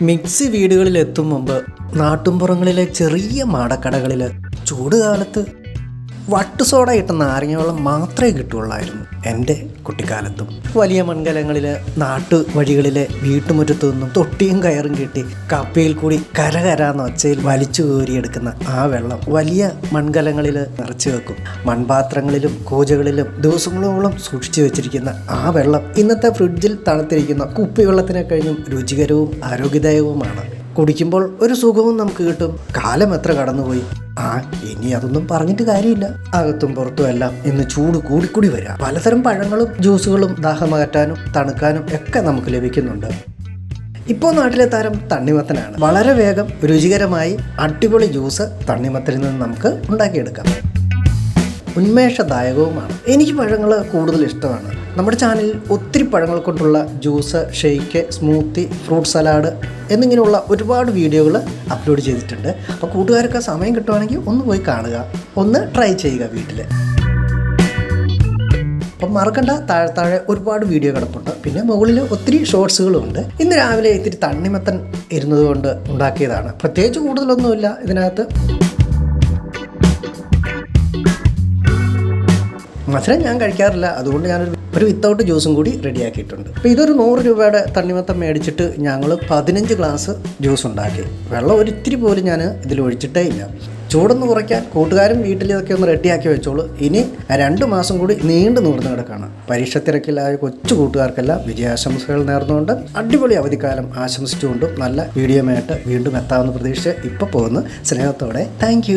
Mixie വീടുകളിൽ എത്തും മുമ്പ് നാട്ടുംപുറങ്ങളിലെ ചെറിയ മാടക്കടകളിൽ ചൂട് വട്ടുസോഡ ഇട്ട നാരങ്ങ വെള്ളം മാത്രമേ കിട്ടുകയുള്ളായിരുന്നു എന്റെ കുട്ടിക്കാലത്തും. വലിയ മൺകലങ്ങളിൽ നാട്ടു വഴികളിലെ വീട്ടുമുറ്റത്തു നിന്നും തൊട്ടിയും കയറും കെട്ടി കപ്പയിൽ കൂടി കരകരാന്ന് ഒച്ചയിൽ വലിച്ചു കോരിയെടുക്കുന്ന ആ വെള്ളം വലിയ മൺകലങ്ങളിൽ നിറച്ചു വെക്കും. മൺപാത്രങ്ങളിലും കൂജകളിലും ദിവസങ്ങളോളം സൂക്ഷിച്ചു വെച്ചിരിക്കുന്ന ആ വെള്ളം ഇന്നത്തെ ഫ്രിഡ്ജിൽ തണുത്തിരിക്കുന്ന കുപ്പിവെള്ളത്തിനെ കഴിഞ്ഞും രുചികരവും ആരോഗ്യദായകവുമാണ് കുടിക്കുമ്പോൾ ഒരു സുഖവും നമുക്ക് കിട്ടും. കാലം എത്ര കടന്നുപോയി? ആ ഇനി അതൊന്നും പറഞ്ഞിട്ട് കാര്യമില്ല. അകത്തും പുറത്തും എല്ലാം ഇന്ന് ചൂട് കൂടിക്കൂടി വരാം. പലതരം പഴങ്ങളും ജ്യൂസുകളും ദാഹമകറ്റാനും തണുക്കാനും ഒക്കെ നമുക്ക് ലഭിക്കുന്നുണ്ട്. ഇപ്പോൾ നാട്ടിലെ താരം തണ്ണിമത്തനാണ്. വളരെ വേഗം രുചികരമായി അടിപൊളി ജ്യൂസ് തണ്ണിമത്തനിൽ നിന്ന് നമുക്ക് ഉണ്ടാക്കിയെടുക്കാം. ഉന്മേഷദായകവുമാണ്. എനിക്ക് പഴങ്ങൾ കൂടുതൽ ഇഷ്ടമാണ്. നമ്മുടെ ചാനലിൽ ഒത്തിരി പഴങ്ങൾ കൊണ്ടുള്ള juice shake smoothie fruit salad എന്നിങ്ങനെയുള്ള ഒരുപാട് വീഡിയോകൾ അപ്ലോഡ് ചെയ്തിട്ടുണ്ട്. അപ്പോൾ കൂട്ടുകാർക്ക് സമയം കിട്ടുവാണെങ്കിൽ ഒന്ന് പോയി കാണുക. ഒന്ന് ട്രൈ ചെയ്യുക വീട്ടിൽ അപ്പം മറക്കണ്ട താഴെ താഴെ ഒരുപാട് വീഡിയോ കിടപ്പുണ്ട്. പിന്നെ മുകളിൽ ഒത്തിരി ഷോർട്സുകളും ഉണ്ട് ഇന്ന് രാവിലെ ഇത്തിരി തണ്ണിമത്തൻ ഇരുന്നത് കൊണ്ട് ഉണ്ടാക്കിയതാണ്. പ്രത്യേകിച്ച് കൂടുതലൊന്നുമില്ല ഇതിനകത്ത്. മധുരം ഞാൻ കഴിക്കാറില്ല. അതുകൊണ്ട് ഞാനൊരു ഒരു വിത്തൗട്ട് ജ്യൂസും കൂടി റെഡിയാക്കിയിട്ടുണ്ട് അപ്പോൾ ഇതൊരു നൂറ് രൂപയുടെ തണ്ണിമത്തം മേടിച്ചിട്ട് ഞങ്ങൾ പതിനഞ്ച് ഗ്ലാസ് ജ്യൂസ് ഉണ്ടാക്കി. വെള്ളം ഒരിത്തിരി പോലും ഞാൻ ഇതിൽ ഒഴിച്ചിട്ടേ ഇല്ല. ചൂടൊന്ന് കുറയ്ക്കാൻ കൂട്ടുകാരും വീട്ടിൽ ഇതൊക്കെ ഒന്ന് റെഡിയാക്കി വെച്ചോളൂ. ഇനി രണ്ട് മാസം കൂടി നീണ്ടു നൂർന്ന് കിടക്കാണ്. പരീക്ഷ തിരക്കിലായ കൊച്ചു കൂട്ടുകാർക്കെല്ലാം വിജയാശംസകൾ നേർന്നുകൊണ്ട് അടിപൊളി അവധിക്കാലം ആശംസിച്ചുകൊണ്ടും നല്ല വീഡിയോയുമായിട്ട് വീണ്ടും എത്താമെന്ന് പ്രതീക്ഷിച്ച് ഇപ്പോൾ പോകുന്നു സ്നേഹത്തോടെ താങ്ക്